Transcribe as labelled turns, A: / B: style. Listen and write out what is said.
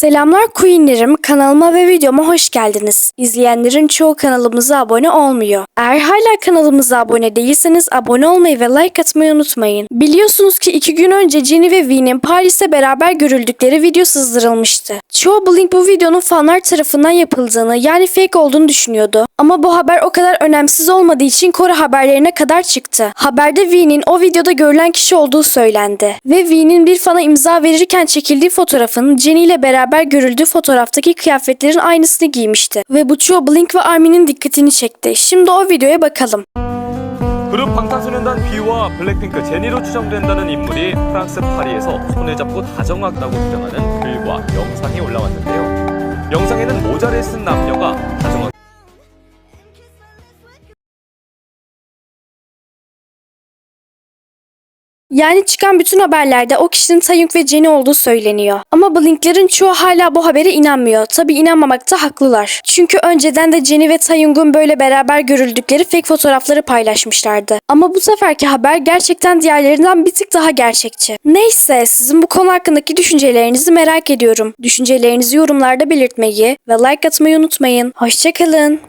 A: Selamlar Queenlerim, kanalıma ve videoma hoş geldiniz. İzleyenlerin çoğu kanalımıza abone olmuyor. Eğer hala kanalımıza abone değilseniz abone olmayı ve like atmayı unutmayın. Biliyorsunuz ki iki gün önce Jenny ve V'nin Paris'te beraber görüldükleri video sızdırılmıştı. Çoğu Blink bu videonun fanlar tarafından yapıldığını yani fake olduğunu düşünüyordu. Ama bu haber o kadar önemsiz olmadığı için Kore haberlerine kadar çıktı. Haberde V'nin o videoda görülen kişi olduğu söylendi. Ve V'nin bir fana imza verirken çekildiği fotoğrafın Jenny ile beraber görüldüğü fotoğraftaki kıyafetlerin aynısını giymişti. Ve bu çoğu Blink ve Armin'in dikkatini çekti. Şimdi o videoya bakalım.
B: 그룹 방탄소년단 B와 블랙핑크 제니로 추정된다는 인물이 프랑스 파리에서 손을 잡고 다정하다고 주장하는 글과 영상이 올라왔는데요. 영상에는 모자를 쓴 남녀가
A: Yani çıkan bütün haberlerde o kişinin Taeyong ve Jennie olduğu söyleniyor. Ama Blink'lerin çoğu hala bu habere inanmıyor. Tabi inanmamakta haklılar. Çünkü önceden de Jennie ve Taeyong'un böyle beraber görüldükleri fake fotoğrafları paylaşmışlardı. Ama bu seferki haber gerçekten diğerlerinden bir tık daha gerçekçi. Neyse sizin bu konu hakkındaki düşüncelerinizi merak ediyorum. Düşüncelerinizi yorumlarda belirtmeyi ve like atmayı unutmayın. Hoşçakalın.